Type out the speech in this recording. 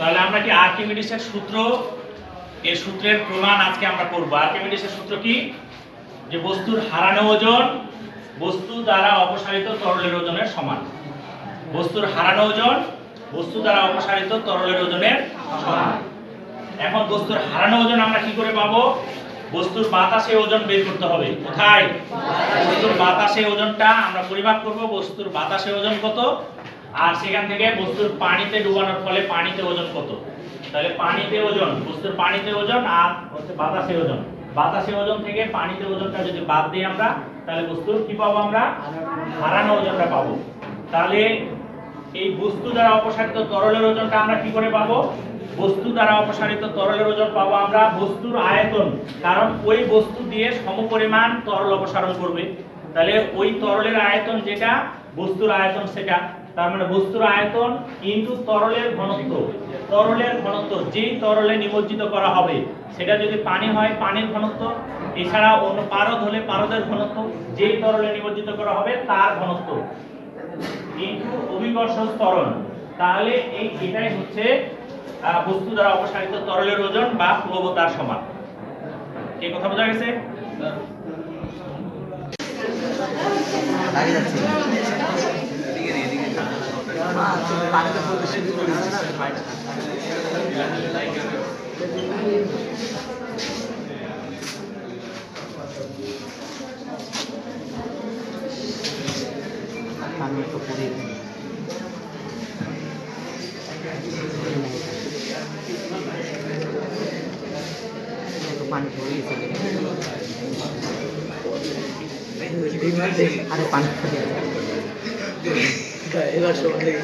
তাহলে আমরা কি আর্কিমিডিসের সূত্র? এই সূত্রের প্রমাণ আজকে আমরা করব। আর্কিমিডিসের সূত্র কি? যে বস্তুর হারানো ওজন বস্তু দ্বারা অপসারিত তরলের ওজনের সমান। বস্তুর হারানো ওজন বস্তু দ্বারা অপসারিত তরলের ওজনের সমান। এখন বস্তুর হারানো ওজন আমরা কি করে পাবো? বস্তুর বাতাসে ওজন বের করতে হবে। কোথায়? বস্তুর বাতাসে ওজনটা আমরা পরিমাপ করব। বস্তুর বাতাসে ওজন কত? আর সেখান থেকে বস্তুর পানিতে ডুবানোর ফলে পানিতে ওজন কত? তাহলে পানিতে ওজন, বস্তুর পানিতে ওজন আর হচ্ছে বাতাসে ওজন। বাতাসে ওজন থেকে পানিতে ওজনটা যদি বাদ দিই আমরা, তাহলে বস্তুর কি পাবো আমরা? হারানো ওজনটা পাবো। তাহলে এই বস্তু দ্বারা অপসারিত তরলের ওজনটা আমরা কি করে পাবো? বস্তু দ্বারা অপসারিত তরলের ওজন পাবো আমরা বস্তুর আয়তন। কারণ ওই বস্তু দিয়ে সমপরিমাণ তরল অপসারণ করবে। তাহলে ওই তরলের আয়তন যেটা, বস্তুর আয়তন সেটা, তার মানে বস্তুর আয়তন ইনটু তরলের ঘনত্ব তরলের ঘনত্ব, যেই তরলে নিমজ্জিত করা হবে, সেটা যদি পানি হয়, পানির ঘনত্ব এছাড়া অন্য পারদ হলে পারদের ঘনত্ব, যেই তরলে নিমজ্জিত করা হবে, তার ঘনত্ব। ইনটু অভিকর্ষ ত্বরণ, তাহলে এই এটাই হচ্ছে বস্তু দ্বারা অপসারিত তরলের ওজন বা প্লবতার সমান। এই কথা বোঝা গেছে? আমি তো পড়ে দিই। একটু পানি পড়ে গেছে। আরে পানি পড়ে গেছে এবার লেগে